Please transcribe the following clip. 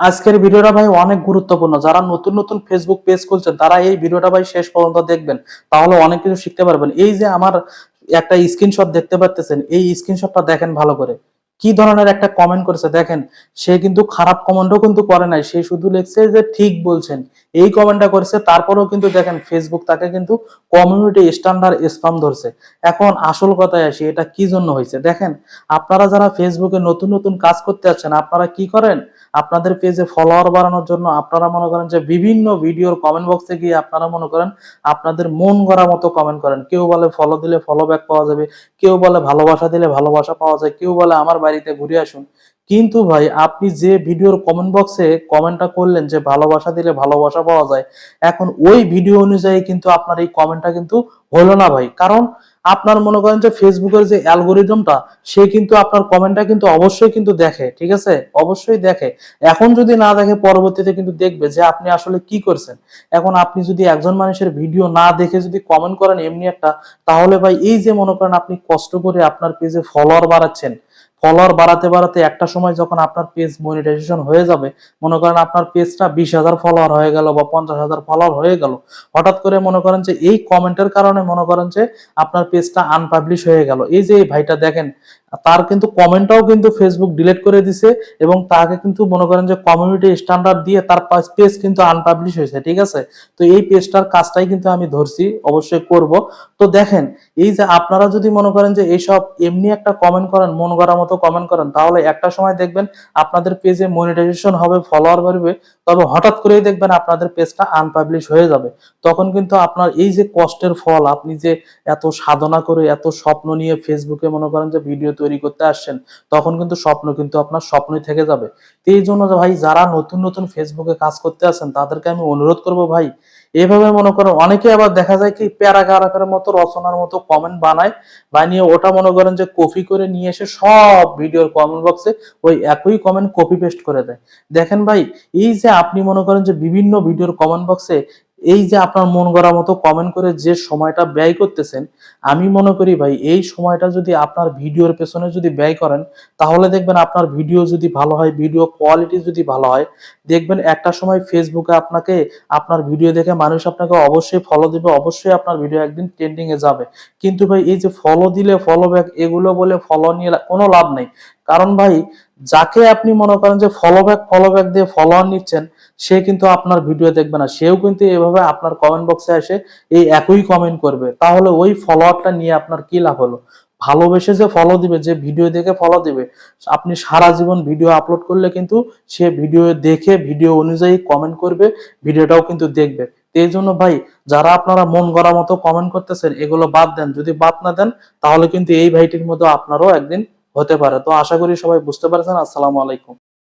আজকের ভিডিওটা ভাই অনেক গুরুত্বপূর্ণ। যারা নতুন নতুন ফেসবুক পেজ খুলছেন, তারা এই ভিডিওটা ভাই শেষ পর্যন্ত দেখবেন। তাহলে অনেক কিছু শিখতে পারবেন। এই যে আমার একটা স্ক্রিনশট দেখতে পাচ্ছেন এই স্ক্রিনশটটা দেখেন ভালো করে। কি ধরনের একটা কমেন্ট করেছে? দেখেন, সে কিন্তু খারাপ কমেন্টও কিন্তু করে নাই। সে শুধু লিখছে যে ঠিক বলছেন। এই কমেন্টটা করেছে, তারপরেও কিন্তু দেখেন ফেসবুক তাকে কিন্তু কমিউনিটি স্ট্যান্ডার্ড স্পাম ধরছে। এখন আসল কথায় আসি, এটা কি জন্য হয়েছে? দেখেন, আপনারা যারা ফেসবুকে নতুন নতুন কাজ করতে যাচ্ছেন, আপনারা কি করেন? আপনাদের পেজে ফলোয়ার বাড়ানোর জন্য আপনারা মনে করেন যে বিভিন্ন ভিডিওর কমেন্ট বক্সে গিয়ে আপনারা মনে করেন আপনাদের মন গড়া মতো কমেন্ট করেন। কেউ বলে ফলো দিলে ফলো ব্যাক পাওয়া যাবে, কেউ বলে ভালোবাসা দিলে ভালোবাসা পাওয়া যায়, কেউ বলে আমার বাড়িতে ঘুরে আসুন। কিন্তু ভাই, আপনি যে ভিডিওর কমেন্ট বক্সে কমেন্টটা করলেন যে ভালোবাসা দিলে ভালোবাসা পাওয়া যায়, এখন ওই ভিডিও অনুযায়ী কিন্তু আপনার এই কমেন্টটা কিন্তু হলো না ভাই। কারণ আপনার মনে করেন যে ফেসবুকের যে অ্যালগোরিদমটা সে কিন্তু আপনার কমেন্টটা কিন্তু অবশ্যই কিন্তু দেখে, ঠিক আছে? অবশ্যই দেখে। এখন যদি না দেখে, পরবর্তীতে কিন্তু দেখবে যে আপনি আসলে কি করছেন। এখন আপনি যদি একজন মানুষের ভিডিও না দেখে যদি কমেন্ট করেন এমনি একটা, তাহলে ভাই এই যে মনে করেন আপনি কষ্ট করে আপনার পেজে ফলোয়ার বাড়াচ্ছেন ফলোয়ার বাড়াতে বাড়াতে একটা সময় যখন আপনার পেজ মনিটাইজেশন হয়ে যাবে, মনে করেন আপনার পেজটা বিশ হাজার ফলোয়ার হয়ে গেল বা পঞ্চাশ হাজার ফলোয়ার হয়ে গেল, হঠাৎ করে মনে করেন যে এই কমেন্টের কারণে মনে করেন যে আপনার পেজটা আনপাবলিশ হয়ে গেল। এই যে এই ভাইটা দেখেন তার কিন্তু কমেন্টটাও কিন্তু ফেসবুক ডিলিট করে দিছে এবং তাকে কিন্তু মনে করেন যে কমিউনিটি স্ট্যান্ডার্ড দিয়ে তার পেজ কিন্তু আনপাবলিশ হয়েছে, ঠিক আছে? তো এই পেজটার কাজটাই কিন্তু আমি ধরছি, অবশ্যই করব। তো দেখেন, এই যে আপনারা যদি মনে করেন যে এইসব এমনি একটা কমেন্ট করেন মন গড়ার মতো কমেন্ট করেন, তাহলে একটা সময় দেখবেন আপনাদের পেজে মনিটাইজেশন হবে ফলোয়ার বাড়বে, তবে হঠাৎ করেই দেখবেন আপনাদের পেজটা আনপাবলিশ হয়ে যাবে। তখন কিন্তু আপনার এই যে কষ্টের ফল, আপনি যে এত সাধনা করে, এত স্বপ্ন নিয়ে ফেসবুকে মনে করেন যে ভিডিও তৈরি করতে আসছেন, তখন কিন্তু স্বপ্ন কিন্তু আপনার স্বপ্নই থেকে যাবে। তো এই জন্য ভাই, যারা নতুন নতুন ফেসবুকে কাজ করতে আছেন তাদেরকে আমি অনুরোধ করব ভাই, এভাবে মনে করেন অনেকে আবার দেখা যায় কি প্যারাগ্রাফের মতো, রচনার মতো কমেন্ট বানায়, বানিয়ে ওটা মনে করেন যে কপি করে নিয়ে এসে সব ভিডিওর কমেন্ট বক্সে ওই একই কমেন্ট কপি পেস্ট করে দেয়। দেখেন ভাই, এই যে আপনি মনে করেন যে বিভিন্ন ভিডিওর কমেন্ট বক্সে এই যে আপনার মন গড়া মতো কমেন্ট করে যে সময়টা ব্যয় করতেছেন, আমি মনে করি ভাই, এই সময়টা যদি আপনার ভিডিওর পেছনে যদি ব্যয় করেন, তাহলে দেখবেন আপনার ভিডিও যদি ভালো হয়, ভিডিও কোয়ালিটি যদি ভালো হয়, দেখবেন একটা সময় ফেসবুকে আপনাকে, আপনার ভিডিও দেখে মানুষ আপনাকে অবশ্যই ফলো দিবে, অবশ্যই আপনার ভিডিও একদিন ট্রেন্ডিং এ যাবে। কিন্তু ভাই, এই যে ফলো দিলে ফলো ব্যাক এগুলো বলে ফলো নিয়ে কোনো লাভ নেই। কারণ ভাই যাকে আপনি মনে করেন যে ফলো ব্যাক ফলো ব্যাক দিয়ে ফলোয়ার নিচ্ছেন, সে কিন্তু আপনার ভিডিও দেখবে না। সেও কিন্তু এভাবে আপনার কমেন্ট বক্সে এসে এই একই কমেন্ট করবে। তাহলে ওই ফলোয়ারটা নিয়ে আপনার কি লাভ হলো? ভালোবেসে যে ফলো দিবে, যে ভিডিও দেখে ফলো দিবে, আপনি সারা জীবন ভিডিও আপলোড করলে কিন্তু সে ভিডিও দেখে ভিডিও অনুযায়ী কমেন্ট করবে ভিডিওটাও কিন্তু দেখবে। এই জন্য ভাই, যারা আপনারা মন গড়া মতো কমেন্ট করতেছেন, এগুলো বাদ দেন। যদি বাদ না দেন, তাহলে কিন্তু এই ভাইটির মতো আপনারও একদিন হতে পারে। তো আশা করি সবাই বুঝতে পারছেন। আসসালামু আলাইকুম।